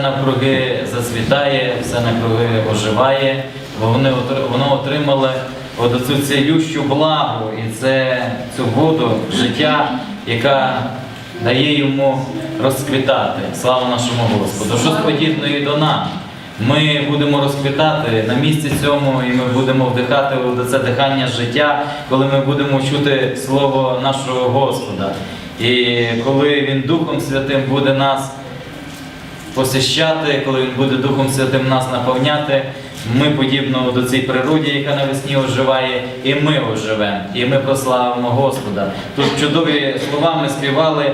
все навкруги зацвітає, все навкруги оживає, бо вони воно отримали от оцю цілющу благу і це цю воду життя, яка дає йому розквітати. Слава нашому Господу. Щось подібне і до нас. Ми будемо розквітати на місці цьому, і ми будемо вдихати це дихання життя, коли ми будемо чути слово нашого Господа. І коли Він Духом Святим буде нас посещати, коли Він буде Духом Святим нас наповняти, ми подібно до цієї природі, яка навесні оживає, і ми оживемо, і ми прославимо Господа. Тут чудові слова ми співали.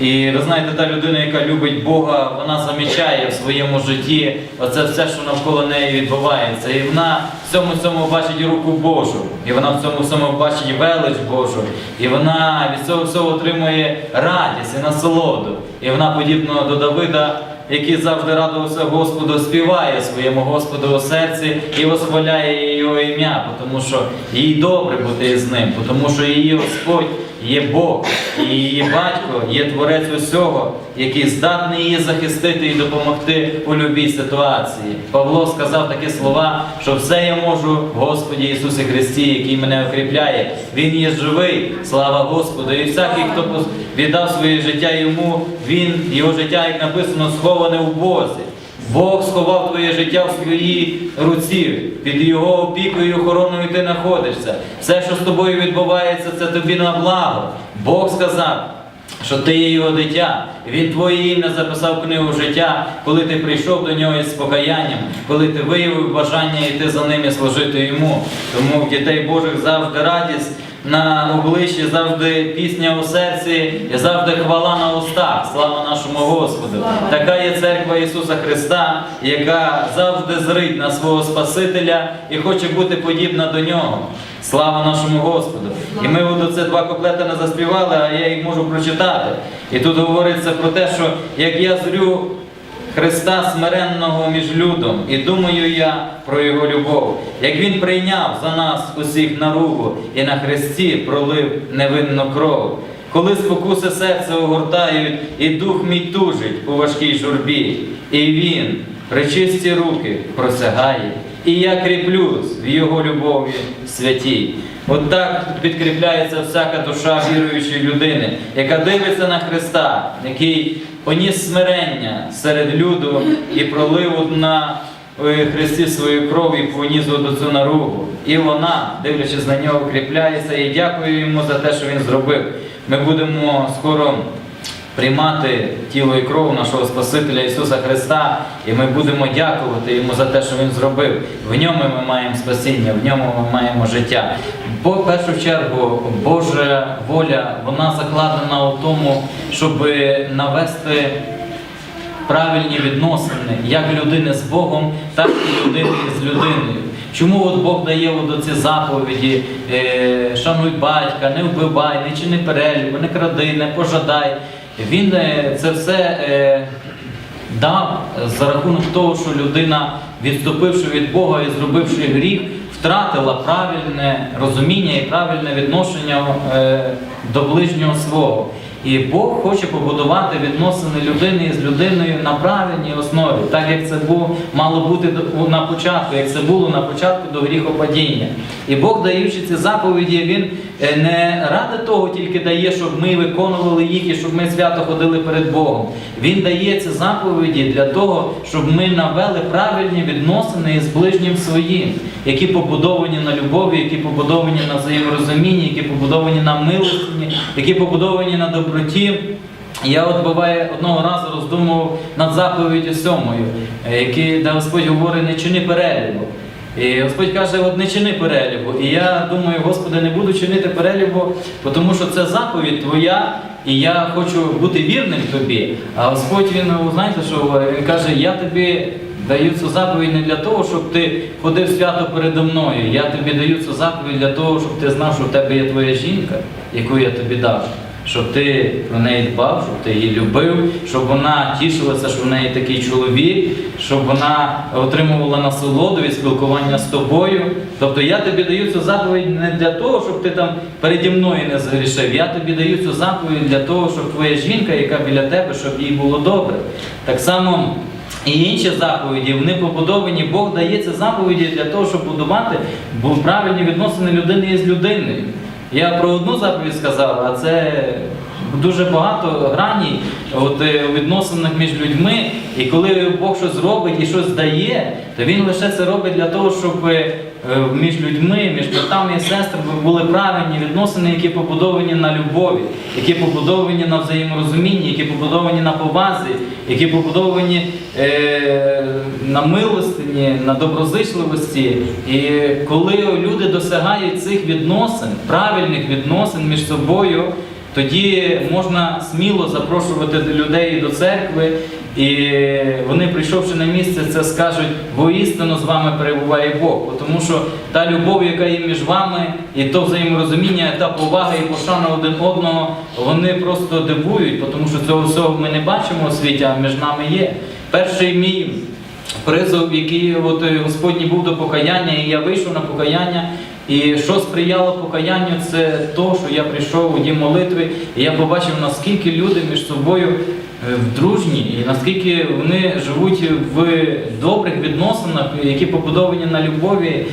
І ви знаєте, та людина, яка любить Бога, вона замічає в своєму житті оце все, що навколо неї відбувається. І вона в цьому всьому бачить руку Божу, і вона в цьому всьому бачить велич Божу, і вона від цього всього отримує радість і насолоду. І вона подібно до Давида, який завжди радувався Господу, співає своєму Господу у серці і восхваляє його ім'я, тому що їй добре бути з ним, тому що її Господь є Бог, і її батько є творець усього, який здатний її захистити і допомогти у любій ситуації. Павло сказав такі слова, що все я можу в Господі Ісусі Христі, який мене укріпляє. Він є живий, слава Господу. І всякий, хто віддав своє життя йому, він, його життя, як написано, сховане в Бозі. Бог сховав твоє життя в своїй руці, під його опікою і охороною ти знаходишся. Все, що з тобою відбувається, це тобі на благо. Бог сказав, що ти є його дитя. Він твоє ім'я записав книгу життя, коли ти прийшов до нього із покаянням, коли ти виявив бажання йти за ним і служити йому. Тому в дітей Божих завжди радість на обличчі, завжди пісня у серці і завжди хвала на устах. Слава нашому Господу! Така є церква Ісуса Христа, яка завжди зрить на свого Спасителя і хоче бути подібна до нього. Слава нашому Господу! І ми от оце два куплети не заспівали, а я їх можу прочитати. І тут говориться про те, що як я зрю Христа смиренного між людом, і думаю я про Його любов, як Він прийняв за нас усіх наругу і на хресті пролив невинну кров. Коли спокуси серце огортають, і дух мій тужить у важкій журбі, і він причисті руки просягає, і я кріплюсь в його любові святій. От так підкріпляється всяка душа віруючої людини, яка дивиться на Христа, який поніс смирення серед люду і пролив на е, Христі свою кров і поніс до цю наругу. І вона, дивлячись на нього, укріпляється і дякую йому за те, що він зробив. Ми будемо скоро приймати тіло і кров нашого Спасителя Ісуса Христа, і ми будемо дякувати Йому за те, що Він зробив. В ньому ми маємо спасіння, в ньому ми маємо життя. Бо в першу чергу Божа воля вона закладена у тому, щоб навести правильні відносини як людини з Богом, так і людини з людиною. Чому от Бог дає ці заповіді, е, шануй батька, не вбивай, не чини перелюбу, не кради, не пожадай. Він е, це все е, дав за рахунок того, що людина, відступивши від Бога і зробивши гріх, втратила правильне розуміння і правильне відношення е, до ближнього свого. І Бог хоче побудувати відносини людини з людиною на правильній основі, так як це було, мало бути на початку, як це було на початку до гріхопадіння. І Бог, даючи ці заповіді, Він е, не ради того тільки дає, щоб ми виконували їх і щоб ми свято ходили перед Богом. Він дає ці заповіді для того, щоб ми навели правильні відносини із ближнім своїм, які побудовані на любові, які побудовані на взаєморозумінні, які побудовані на милості, які побудовані на доброті. Я от буває одного разу роздумував над заповіддю сьомою, е, які, де Господь говорить, не чини перелюбу. І Господь каже, от не чини перелюбу. І я думаю, Господи, не буду чинити перелюбу, тому що це заповідь Твоя, і я хочу бути вірним тобі. А Господь він, знаєте, що він каже, я тобі даю цю заповідь не для того, щоб ти ходив свято передо мною. Я тобі даю цю заповідь для того, щоб ти знав, що в тебе є твоя жінка, яку я тобі дав. Щоб ти про неї дбав, щоб ти її любив, щоб вона тішилася, що в неї такий чоловік, щоб вона отримувала насолоду від спілкування з тобою. Тобто я тобі даю цю заповідь не для того, щоб ти там переді мною не згрішив. Я тобі даю цю заповідь для того, щоб твоя жінка, яка біля тебе, щоб їй було добре. Так само і інші заповіді, вони побудовані, Бог дає ці заповіді для того, щоб будувати правильні відносини людини із людиною. Я про одну заповідь сказав, а це дуже багато граній от, е, у відносинах між людьми. І коли Бог щось робить і щось дає, то він лише це робить для того, щоб е, між людьми, між братами і сестрами були правильні відносини, які побудовані на любові, які побудовані на взаєморозумінні, які побудовані на повазі, які побудовані е, на милостині, на доброзичливості. І коли люди досягають цих відносин, правильних відносин між собою, тоді можна сміло запрошувати людей до церкви, і вони, прийшовши на місце, це скажуть, воістину з вами перебуває Бог. Тому що та любов, яка є між вами, і то взаєморозуміння, та повага і пошана один одного, вони просто дивують, тому що цього всього ми не бачимо у світі, а між нами є. Перший мій призов, який от е, Господній був до покаяння, і я вийшов на покаяння. І що сприяло покаянню, це то, що я прийшов у дім молитви, і я побачив, наскільки люди між собою дружні, і наскільки вони живуть в добрих відносинах, які побудовані на любові,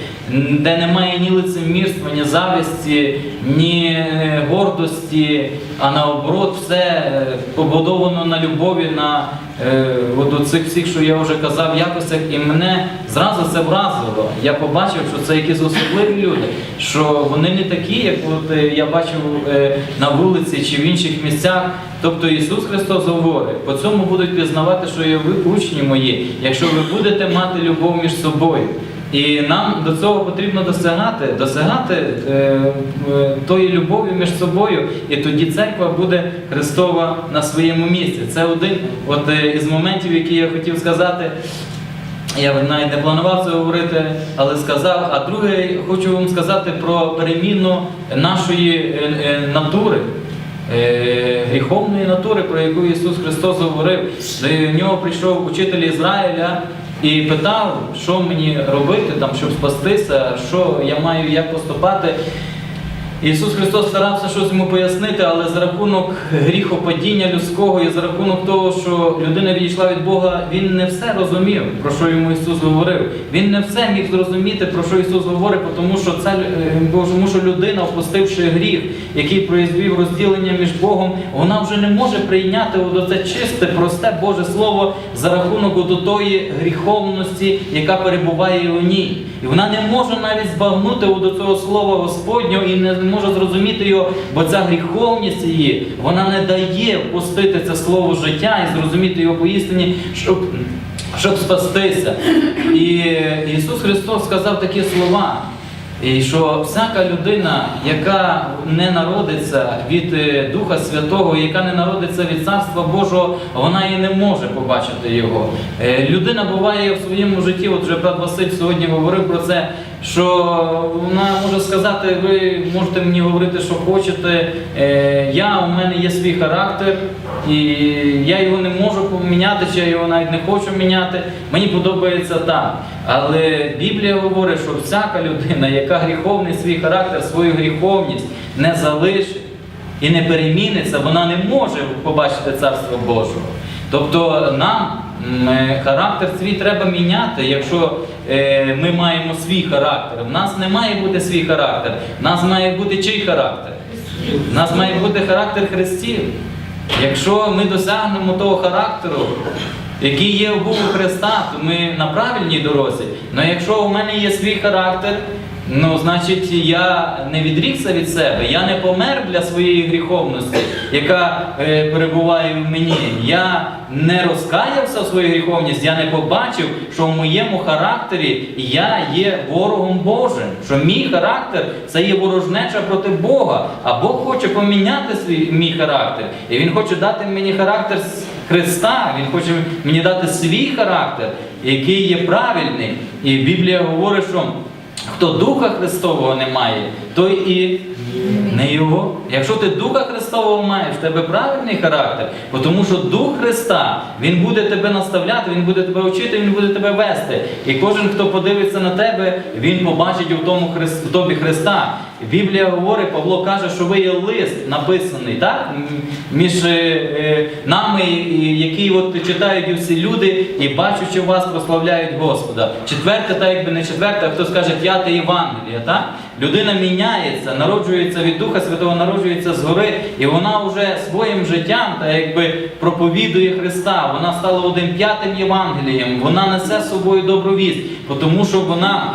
де немає ні лицемірства, ні зависті, ні е, гордості, а наоборот, все е, побудовано на любові, на е, от цих всіх, що я вже казав, якостях, і мене зразу це вразило. Я побачив, що це якісь особливі люди, що вони не такі, як от е, я бачив е, на вулиці чи в інших місцях. Тобто Ісус Христос говорить, по цьому будуть пізнавати, що є ви учні мої, якщо ви будете мати любов між собою. І нам до цього потрібно досягати, досягати е, е, тої любові між собою, і тоді церква буде Христова на своєму місці. Це один от, е, із моментів, які я хотів сказати. Я навіть не планував це говорити, але сказав. А друге, хочу вам сказати про переміну нашої е, е, натури. Е, Гріховної натури, про яку Ісус Христос говорив, до нього прийшов учитель Ізраїля і питав, що мені робити, там, щоб спастися, що я маю як поступати. Ісус Христос старався щось йому пояснити, але за рахунок гріхопадіння людського і за рахунок того, що людина відійшла від Бога, він не все розумів, про що йому Ісус говорив. Він не все міг зрозуміти, про що Ісус говорить, тому що це е, тому що людина, впустивши гріх, який произвів розділення між Богом, вона вже не може прийняти оце чисте, просте Боже Слово за рахунок до тої гріховності, яка перебуває у ній. І вона не може навіть збагнути до цього слова Господнього і не може зрозуміти його, бо ця гріховність її, вона не дає впустити це слово життя і зрозуміти його поістині, щоб, щоб спастися. І Ісус Христос сказав такі слова. І що всяка людина, яка не народиться від е, Духа Святого, яка не народиться від Царства Божого, вона і не може побачити його. Е, Людина буває в своєму житті, от вже брат Василь сьогодні говорив про це, що вона може сказати, ви можете мені говорити, що хочете. Е, Я, у мене є свій характер, і я його не можу поміняти, чи я його навіть не хочу міняти. Мені подобається так. Але Біблія говорить, що всяка людина, яка гріховний свій характер, свою гріховність не залишить і не переміниться, вона не може побачити Царство Божого. Тобто нам е, характер свій треба міняти, якщо е, ми маємо свій характер. В нас не має бути свій характер, в нас має бути чий характер? У нас має бути характер Христів. Якщо ми досягнемо того характеру, який є у Богу Христа, то ми на правильній дорозі. Але якщо у мене є свій характер, ну значить я не відрікся від себе, я не помер для своєї гріховності, яка е, перебуває в мені. Я не розкаявся в своїй гріховності, я не побачив, що в моєму характері я є ворогом Божим. Що мій характер це є ворожнеча проти Бога. А Бог хоче поміняти свій мій характер. І Він хоче дати мені характер Христа, Він хоче мені дати свій характер, який є правильний. І Біблія говорить, що Хто Духа Христового не має, той і не його. Якщо ти Духа Христового маєш, в тебе правильний характер, бо тому що Дух Христа, Він буде тебе наставляти, Він буде тебе вчити, Він буде тебе вести. І кожен, хто подивиться на тебе, він побачить у тому Христ, в тобі Христа. Біблія говорить, Павло каже, що ви є лист написаний так? між е, е, нами, які от читають всі люди, і бачачи вас, прославляють Господа. Четверте, так якби не четверте, а хто скаже п'яте Євангеліє. Так? Людина міняється, народжується від Духа Святого, народжується згори, і вона вже своїм життям та якби проповідує Христа. Вона стала одним п'ятим Євангелієм. Вона несе з собою добру вість, тому що вона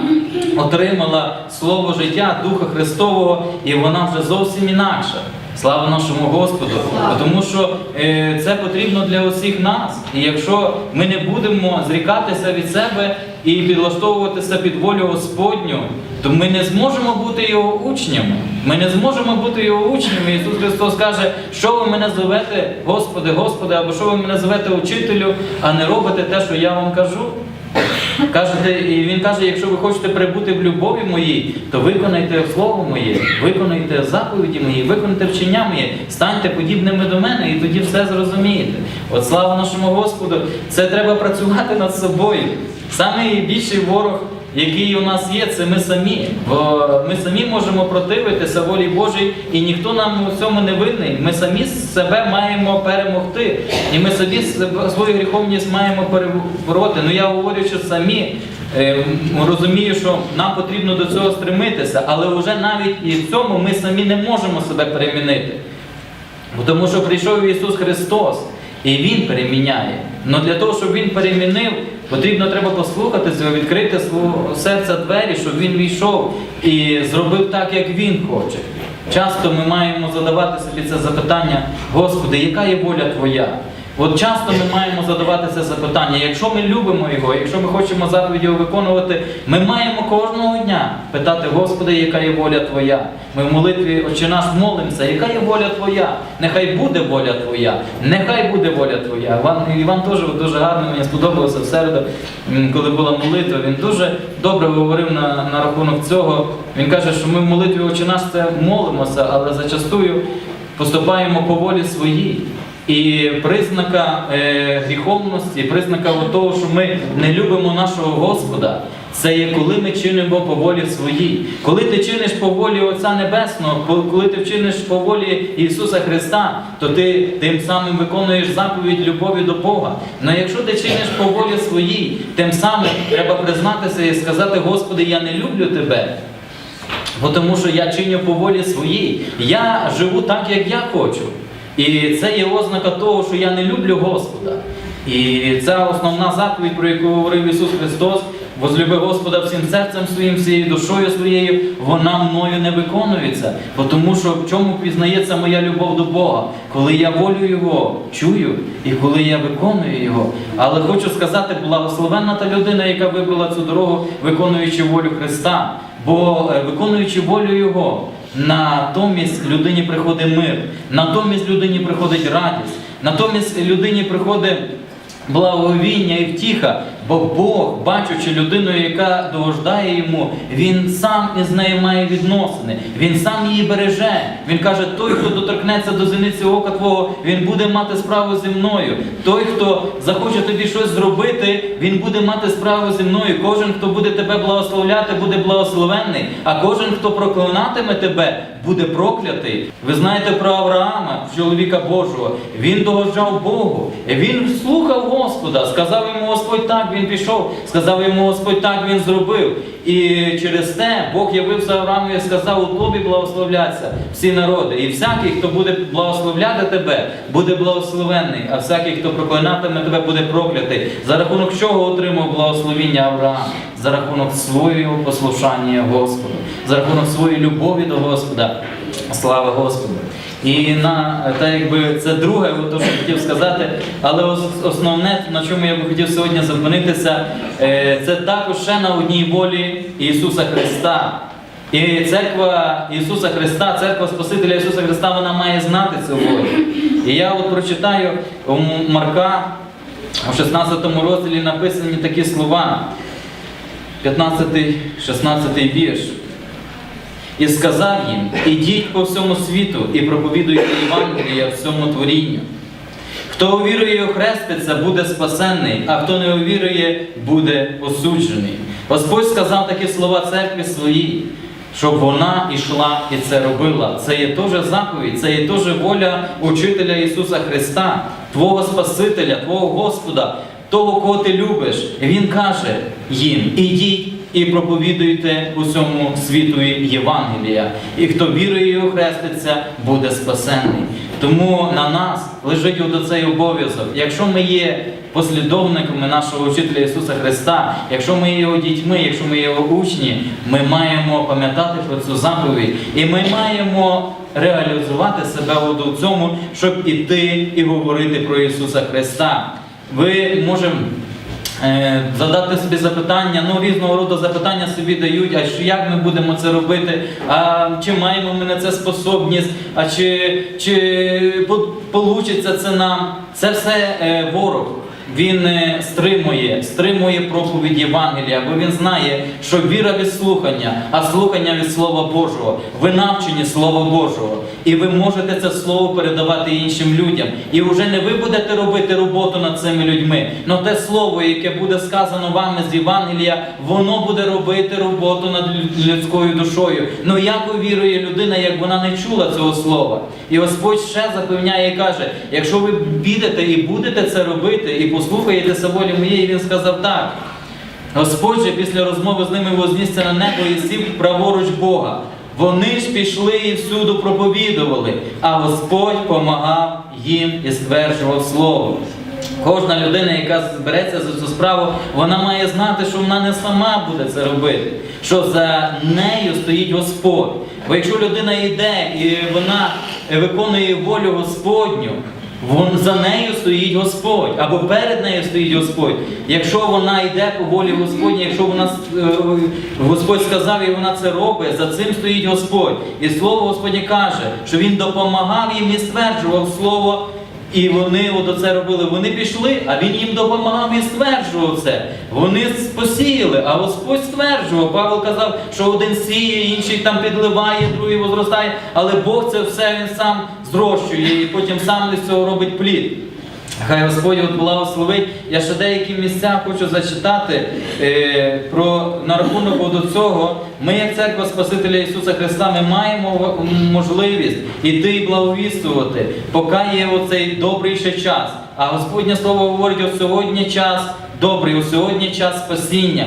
отримала слово життя Духа Христового, і вона вже зовсім інакша. Слава нашому Господу! Тому що е, це потрібно для усіх нас. І якщо ми не будемо зрікатися від себе і підлаштовуватися під волю Господню, то ми не зможемо бути його учнями. Ми не зможемо бути його учнями. Ісус Христос каже, що ви мене зовете, Господи, Господи, або що ви мене зовете учителю, а не робите те, що я вам кажу. Кажете, і він каже, якщо ви хочете прибути в любові моїй, то виконайте слово моє, виконайте заповіді мої, виконайте вчення моє, станьте подібними до мене, і тоді все зрозумієте. От слава нашому Господу, це треба працювати над собою. Найбільший ворог, який у нас є, це ми самі. Ми самі можемо противитися волі Божій, і ніхто нам у цьому не винний. Ми самі себе маємо перемогти. І ми собі свою гріховність маємо перебороти. Ну я говорю, що самі е, розумію, що нам потрібно до цього стремитися, але вже навіть і в цьому ми самі не можемо себе перемінити. Тому що прийшов Ісус Христос, і Він переміняє. Але для того, щоб Він перемінив, потрібно треба послухати відкрити свого серця двері, щоб Він війшов і зробив так, як Він хоче. Часто ми маємо задавати собі це запитання, Господи, яка є воля Твоя? От часто ми маємо задавати це запитання. Якщо ми любимо його, якщо ми хочемо заповіді виконувати, ми маємо кожного дня питати, Господи, яка є воля Твоя. Ми в молитві Отче наш молимося, яка є воля Твоя? Нехай буде воля Твоя, нехай буде воля Твоя. Іван, Іван теж дуже гарно мені сподобалося в середу, коли була молитва. Він дуже добре говорив на, на рахунок цього. Він каже, що ми в молитві Отче наш це молимося, але зачастую поступаємо по волі своїй. І признака е, гріховності, признака того, що ми не любимо нашого Господа, це є коли ми чинимо по волі своїй. Коли ти чиниш по волі Отця Небесного, коли ти вчиниш по волі Ісуса Христа, то ти тим самим виконуєш заповідь любові до Бога. Але якщо ти чиниш по волі своїй, тим самим треба признатися і сказати, Господи, я не люблю тебе. Бо тому що я чиню по волі своїй. Я живу так, як я хочу. І це є ознака того, що я не люблю Господа. І це основна заповідь, про яку говорив Ісус Христос. Возлюби Господа всім серцем своїм, всією душою своєю, вона мною не виконується. Бо тому що в чому пізнається моя любов до Бога, коли я волю Його чую і коли я виконую Його. Але хочу сказати, благословенна та людина, яка вибрала цю дорогу, виконуючи волю Христа. Бо е, виконуючи волю Його, натомість людині приходить мир, натомість людині приходить радість, натомість людині приходить благовіння і втіха, бо Бог, бачучи людину, яка догождає йому, він сам із нею має відносини, він сам її береже. Він каже: той, хто доторкнеться до зениці ока твого, він буде мати справу зі мною. Той, хто захоче тобі щось зробити, він буде мати справу зі мною. Кожен, хто буде тебе благословляти, буде благословенний, а кожен, хто проклинатиме тебе, буде проклятий. Ви знаєте про Авраама, чоловіка Божого. Він догоджав Богу. Він слухав Господа, сказав йому Господь так, він пішов, сказав йому Господь так, він зробив. І через те Бог явився Аврааму і сказав, у тобі благословляться всі народи. І всякий, хто буде благословляти тебе, буде благословенний, а всякий, хто проклинатиме тебе, буде проклятий. За рахунок чого отримав благословіння Авраам? За рахунок свого послушання Господу, за рахунок своєї любові до Господа. Слава Господу! І на та якби це друге, то, що хотів сказати, але основне, на чому я би хотів сьогодні зупинитися, е, це також ще на одній волі Ісуса Христа. І церква Ісуса Христа, церква Спасителя Ісуса Христа, вона має знати цю волю. І я от прочитаю у Марка, у 16 розділі написані такі слова. 15-16 вірш. І сказав їм: ідіть по всьому світу і проповідуйте Євангелія всьому творінню. Хто увірує і охреститься, буде спасенний, а хто не увірує, буде осуджений. Господь сказав такі слова церкві своїй, щоб вона йшла і це робила. Це є теж заповідь, це є теж воля учителя Ісуса Христа, Твого Спасителя, Твого Господа, того, кого ти любиш. Він каже їм: ідіть і проповідуйте усьому світу Євангелія. І хто вірує і охреститься, буде спасенний. Тому на нас лежить от цей обов'язок. Якщо ми є послідовниками нашого учителя Ісуса Христа, якщо ми є його дітьми, якщо ми є його учні, ми маємо пам'ятати про цю заповідь, і ми маємо реалізувати себе от у цьому, щоб іти і говорити про Ісуса Христа. Ви можемо задати собі запитання, ну різного роду запитання собі дають, а що як ми будемо це робити, а чи маємо ми на це способність, а чи, чи получиться це нам? Це все е, ворог. Він е, стримує, стримує проповідь Євангелія, бо він знає, що віра від слухання, а слухання від Слова Божого. Ви навчені Слова Божого. І ви можете це слово передавати іншим людям. І вже не ви будете робити роботу над цими людьми. але те слово, яке буде сказано вами з Євангелія, воно буде робити роботу над людською душою. Ну як увірує людина, як вона не чула цього слова? І Господь ще запевняє і каже: якщо ви підете і будете це робити, і послухаєтеся волі моєї, він сказав так. Господь же після розмови з ними вознісся на небо і сів праворуч Бога. Вони ж пішли і всюду проповідували, а Господь помагав їм і стверджував слово. Кожна людина, яка збереться за цю справу, вона має знати, що вона не сама буде це робити, що за нею стоїть Господь. Бо якщо людина йде і вона виконує волю Господню, За нею стоїть Господь, або перед нею стоїть Господь. Якщо вона йде по волі Господній, якщо вона е, Господь сказав і вона це робить, за цим стоїть Господь. І слово Господнє каже, що Він допомагав їм і стверджував слово. І вони от це робили. Вони пішли, а він їм допомагав і стверджував це. Вони посіяли, а Господь стверджував. Павло казав, що один сіє, інший там підливає, другий возростає, але Бог це все він сам зрощує і потім сам з цього робить плід. Хай Господь от благословить. Я ще деякі місця хочу зачитати е, про на рахунок до цього. Ми, як церква Спасителя Ісуса Христа, ми маємо можливість іти і благовістувати, поки є оцей добрий ще час. А Господнє Слово говорить, от сьогодні час добрий, от сьогодні час спасіння.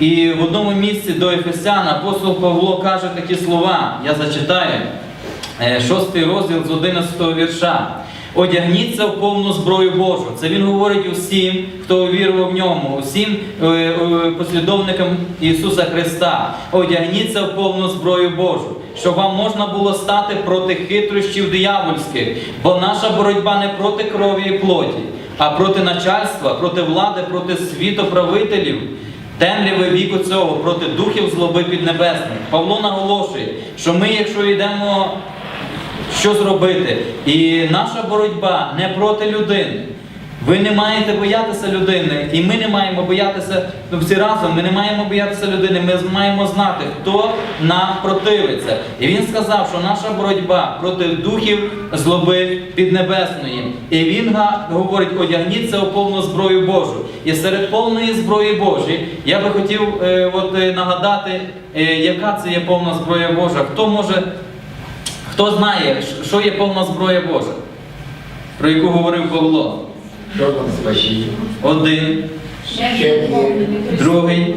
І в одному місці до Ефесян апостол Павло каже такі слова. Я зачитаю. Е, Шостий розділ з 11 вірша. Одягніться в повну зброю Божу. Це він говорить усім, хто увірував в ньому, усім е, е, послідовникам Ісуса Христа. Одягніться в повну зброю Божу, щоб вам можна було стати проти хитрощів диявольських, бо наша боротьба не проти крові і плоті, а проти начальства, проти влади, проти світоправителів. Темряви віку цього проти духів злоби піднебесних. Павло наголошує, що ми, якщо йдемо що зробити, і наша боротьба не проти людини. Ви не маєте боятися людини, і ми не маємо боятися ну, всі разом. Ми не маємо боятися людини. Ми маємо знати, хто нам противиться. І він сказав, що наша боротьба проти духів злоби піднебесної. І він говорить: одягніться у повну зброю Божу. І серед повної зброї Божої я би хотів е, от, е, нагадати, е, яка це є повна зброя Божа. Хто може, хто знає, що є повна зброя Божа, про яку говорив Павло? Один, другий,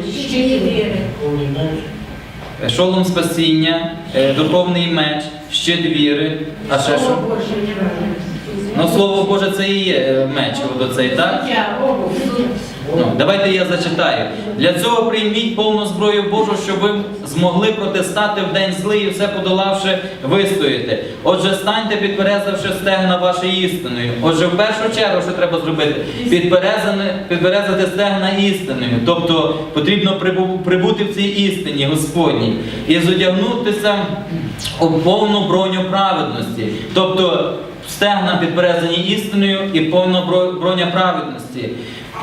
е, шолом спасіння, е, духовний меч, щит віри, а ще що? Слово Боже. Ну, слово Боже, це і є е, меч, оцей, так? Ну, давайте я зачитаю. Для цього прийміть повну зброю Божу, щоб ви змогли протистати в день злий і все подолавши, вистояти. Отже, станьте, підперезавши стегна вашої істиною. Отже, в першу чергу, що треба зробити? Підперезати стегна істиною. Тобто потрібно прибути в цій істині Господній і зодягнутися у повну броню праведності. Тобто стегна підперезані істиною і повна броня праведності.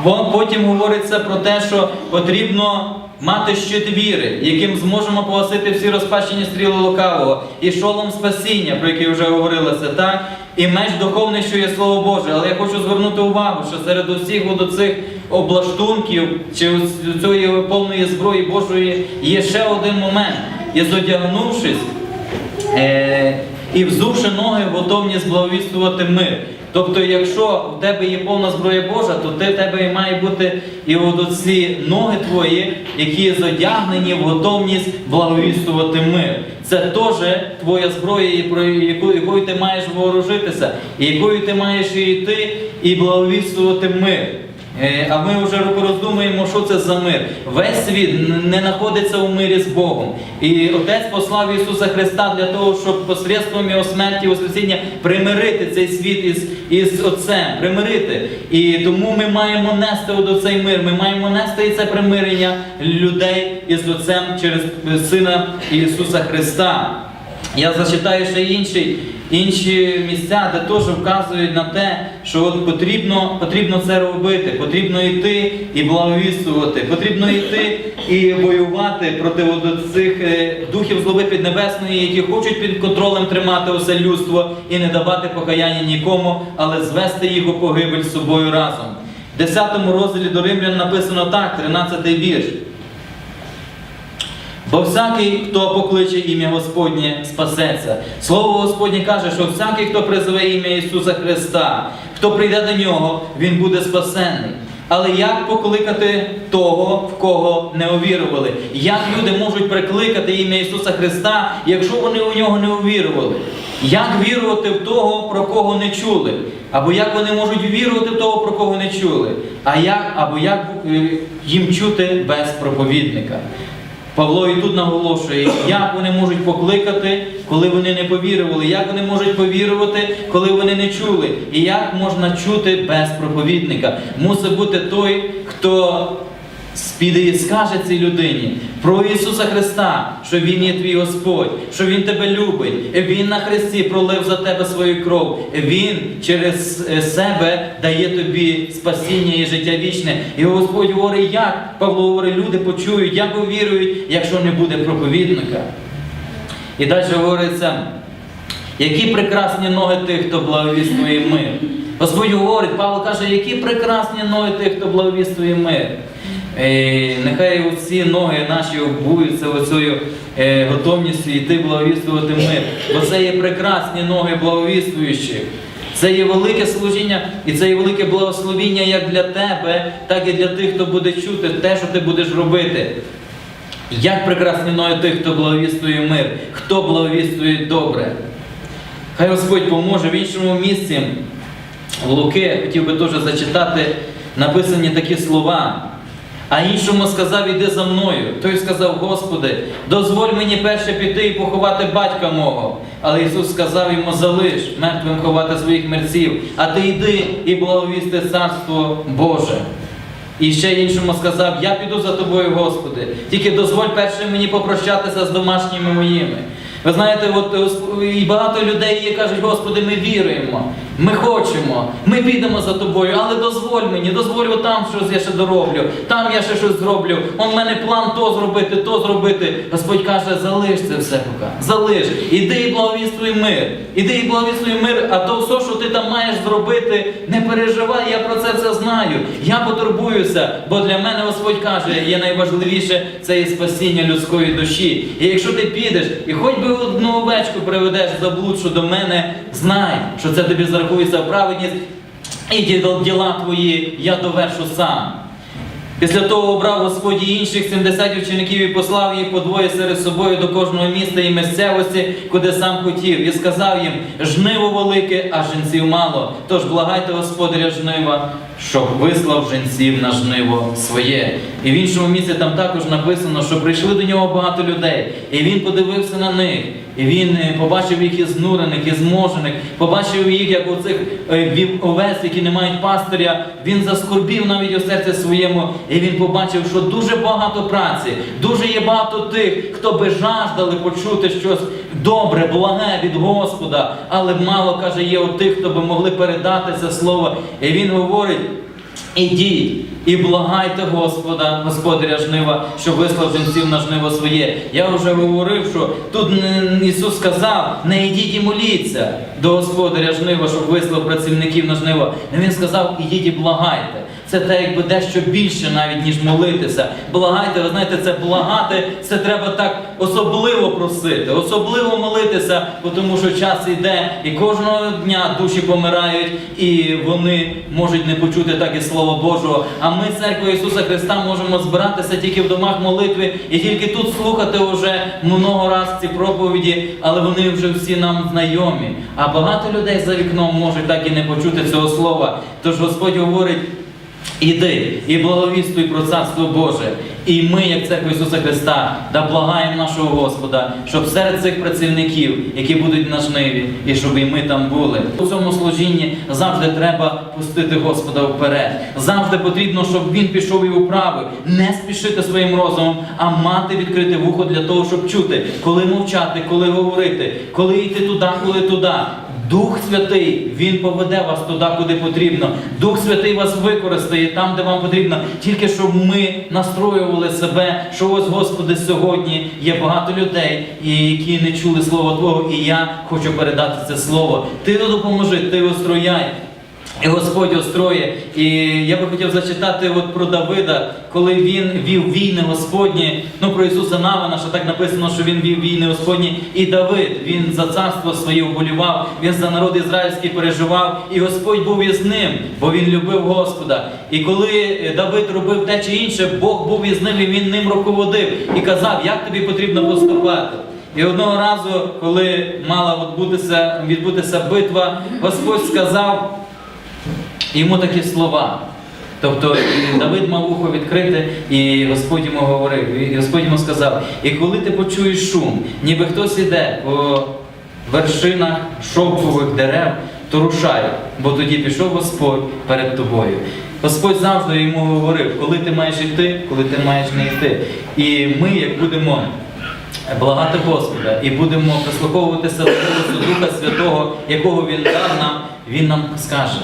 Потім говориться про те, що потрібно мати щит віри, яким зможемо погасити всі розпащені стріли лукавого, і шолом спасіння, про який вже говорилося, так? І меч духовний, що є слово Боже. Але я хочу звернути увагу, що серед усіх цих облаштунків чи цієї повної зброї Божої є ще один момент. І зодягнувшись, е, і взувши ноги, готовність благовіствувати мир. Тобто, якщо в тебе є повна зброя Божа, то ти, в тебе і має бути і ці ноги твої, які зодягнені в готовність благовіствувати мир. Це теж твоя зброя, якою ти маєш вооружитися, і якою ти маєш і йти і благовіствувати мир. Е, А ми вже роздумуємо, що це за мир. Весь світ не знаходиться у мирі з Богом. І Отець послав Ісуса Христа для того, щоб посредством Його смерті Воскресіння примирити цей світ із, із Отцем, примирити. І тому ми маємо нести от цей мир. Ми маємо нести і це примирення людей із Отцем через Сина Ісуса Христа. Я зачитаю ще інші, інші місця, де теж вказують на те, що от потрібно, потрібно це робити, потрібно йти і благовіствувати, потрібно йти і воювати проти цих е, духів злоби піднебесної, які хочуть під контролем тримати усе людство і не давати покаяння нікому, але звести їх у погибель з собою разом. В 10 розділі до Римлян написано так, 13 вірш. Бо всякий, хто покличе ім'я Господнє, спасеться. Слово Господнє каже, що всякий, хто призове ім'я Ісуса Христа, хто прийде до нього, він буде спасенний. Але як покликати того, в кого не увірували? Як люди можуть прикликати ім'я Ісуса Христа, якщо вони у нього не увірували? Як вірувати в того, про кого не чули? Або як вони можуть вірувати в того, про кого не чули? А як, або як е, їм чути без проповідника? Павло і тут наголошує, як вони можуть покликати, коли вони не повірували, як вони можуть повірувати, коли вони не чули, і як можна чути без проповідника. Мусить бути той, хто піде і скаже цій людині про Ісуса Христа, що Він є твій Господь, що Він тебе любить, Він на Христі пролив за тебе свою кров, Він через е, себе дає тобі спасіння і життя вічне. І Господь говорить, як Павло говорить, люди почують, як увірують, якщо не буде проповідника. І далі говориться, які прекрасні ноги тих, хто благовіствує мир. Господь говорить, Павло каже, які прекрасні ноги тих, хто благовіствує мир. Е, нехай ці ноги наші обуються оцею е, готовністю йти благовіствувати мир. Бо це є прекрасні ноги благовіствуючих. Це є велике служіння і це є велике благословіння як для тебе, так і для тих, хто буде чути те, що ти будеш робити. Як прекрасні ноги тих, хто благовіствує мир, хто благовіствує добре. Хай Господь поможе в іншому місці. В Луки хотів би теж зачитати написані такі слова. А іншому сказав, іди за мною. Той сказав, Господи, дозволь мені перше піти і поховати батька мого. Але Ісус сказав йому, залиш мертвим ховати своїх мерців, а ти йди і благовісти царство Боже. І ще іншому сказав, я піду за тобою, Господи, тільки дозволь перше мені попрощатися з домашніми моїми. Ви знаєте, от і багато людей є, кажуть, Господи, ми віруємо, ми хочемо, ми підемо за тобою, але дозволь мені, дозволь там щось я ще дороблю, там я ще щось зроблю. Он в мене план то зробити, то зробити. Господь каже, залиш це все поки, залиш. Іди і благовіствуй мир. Іди і благовіствуй мир, а то все, що ти там маєш зробити, не переживай, я про це все знаю. Я потурбуюся, бо для мене Господь каже, є найважливіше це і спасіння людської душі. І якщо ти підеш і хоч би одну овечку приведеш заблудшу до мене, знай, що це тобі зарахується в праведність, і діла твої я довершу сам. Після того обрав Господь і інших 70 учеників і послав їх по двоє серед собою до кожного міста і місцевості, куди сам хотів, і сказав їм: жниво велике, а жінців мало. Тож благайте Господаря жнива, щоб вислав жінців на жниво своє. І в іншому місці там також написано, що прийшли до нього багато людей, і він подивився на них. І він е, побачив їх із знурених, із зможених, побачив їх, як оцих е, вів овець, які не мають пастиря. Він заскорбів навіть у серці своєму, і він побачив, що дуже багато праці, дуже є багато тих, хто би жаждали почути щось добре, благе від Господа, але мало каже, є у тих, хто би могли передати це слово. І він говорить. Ідіть і благайте Господа, Господаря жнива, що вислав жінців на жниво своє. Я вже говорив, що тут Ісус сказав, не йдіть і моліться до Господаря жнива, щоб вислав працівників на жниво. Він сказав, ідіть і благайте. Це те, якби дещо більше навіть, ніж молитися. Благайте, ви знаєте, це благати, це треба так особливо просити, особливо молитися, тому що час йде, і кожного дня душі помирають, і вони можуть не почути так і Слова Божого. А ми, церква Ісуса Христа, можемо збиратися тільки в домах молитви і тільки тут слухати вже много раз ці проповіді, але вони вже всі нам знайомі. А багато людей за вікном можуть так і не почути цього слова. Тож Господь говорить. Іди і благовістуй про Царство Боже. І ми, як церква Ісуса Христа, да благаємо нашого Господа, щоб серед цих працівників, які будуть на жниві, і щоб і ми там були. У цьому служінні завжди треба пустити Господа вперед. Завжди потрібно, щоб він пішов і управив, не спішити своїм розумом, а мати відкрите вухо для того, щоб чути, коли мовчати, коли говорити, коли йти туди, коли туди. Дух Святий, Він поведе вас туди, куди потрібно. Дух Святий вас використає там, де вам потрібно. Тільки щоб ми настроювали себе, що ось, Господи, сьогодні є багато людей, які не чули Слова Твого, і я хочу передати це слово. Ти допоможи, ти острояй. І Господь остроє. І я би хотів зачитати от про Давида, коли він вів війни Господні. Ну про Ісуса Навина, що так написано, що він вів війни Господні. І Давид, він за царство своє вболівав, він за народ ізраїльський переживав, і Господь був із ним, бо він любив Господа. І коли Давид робив те чи інше, Бог був із ним, і він ним руководив і казав, як тобі потрібно поступати. І одного разу, коли мала відбутися, відбутися битва, Господь сказав йому такі слова. Тобто і Давид мав ухо відкрите, і Господь йому говорив, і Господь йому сказав: і коли ти почуєш шум, ніби хтось іде по вершинах шовкових дерев, то рушай, бо тоді пішов Господь перед тобою. Господь завжди йому говорив, коли ти маєш йти, коли ти маєш не йти. І ми, як будемо благати Господа і будемо прислуховуватися до голосу Духа Святого, якого Він дав нам, Він нам скаже,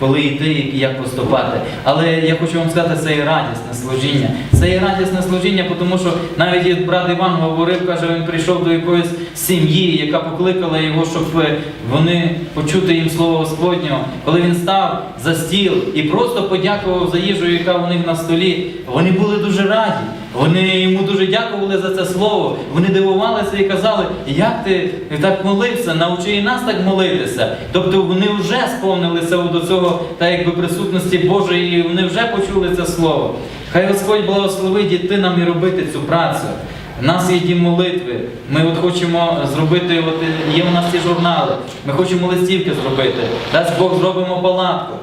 коли йти як поступати. Але я хочу вам сказати, це і радісне служіння. Це і радісне служіння, тому що навіть брат Іван говорив, каже, він прийшов до якоїсь сім'ї, яка покликала його, щоб е, вони почути їм слово Господнього. Коли він став за стіл і просто подякував за їжу, яка у них на столі, вони були дуже раді. Вони йому дуже дякували за це слово. Вони дивувалися і казали, як ти так молився, навчи і нас так молитися. Тобто вони вже сповнилися до цього, та якби присутності Божої, і вони вже почули це слово. Хай Господь благословить іти нам і робити цю працю. У нас є дім молитви. Ми от хочемо зробити, от є у нас ці журнали. Ми хочемо листівки зробити. Дасть Бог зробимо палатку.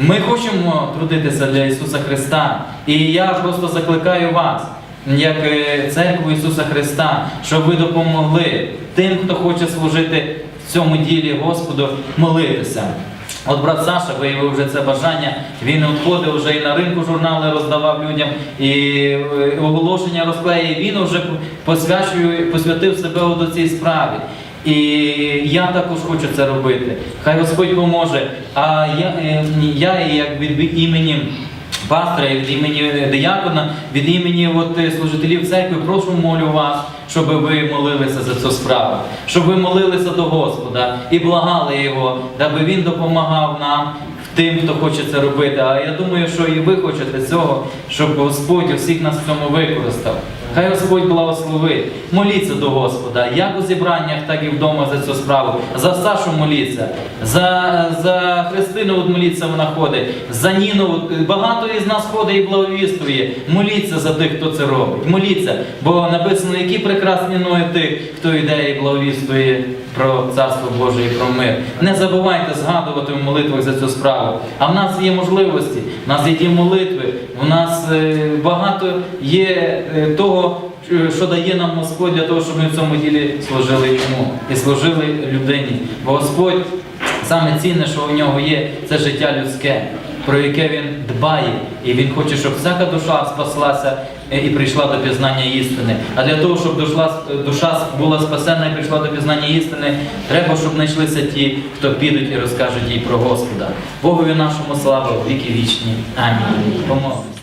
Ми хочемо трудитися для Ісуса Христа. І я просто закликаю вас, як е, церкву Ісуса Христа, щоб ви допомогли тим, хто хоче служити в цьому ділі Господу, молитися. От брат Саша виявив вже це бажання. Він відходив вже і на ринку журнали роздавав людям, і оголошення розклеїв. Він вже посвятив себе до цій справі. І я також хочу це робити. Хай Господь поможе. А я, е, я як від імені пастора, від імені диякона, від імені от, е, служителів церкви, прошу молю вас, щоб ви молилися за цю справу, щоб ви молилися до Господа і благали Його, даби Він допомагав нам. Тим, хто хоче це робити, а я думаю, що і ви хочете цього, щоб Господь усіх нас в цьому використав. Хай Господь благословить. Моліться до Господа, як у зібраннях, так і вдома за цю справу. За Сашу моліться, за, за Христину от моліться, вона ходить, за Ніну. Багато із нас ходить і благовістує. Моліться за тих, хто це робить. Моліться, бо написано, які прекрасні ноги тих, хто йде і благовістує про Царство Боже і про мир. Не забувайте згадувати в молитвах за цю справу. А в нас є можливості, в нас є молитви, в нас е, багато є е, того, е, що дає нам Господь для того, щоб ми в цьому ділі служили йому і служили людині. Бо Господь саме цінне, що у нього є, це життя людське. Про яке він дбає, і він хоче, щоб всяка душа спаслася і прийшла до пізнання істини. А для того, щоб душа, душа була спасена і прийшла до пізнання істини, треба, щоб знайшлися ті, хто підуть і розкажуть їй про Господа. Богові нашому слава, віки вічні. Амінь. Помолимось.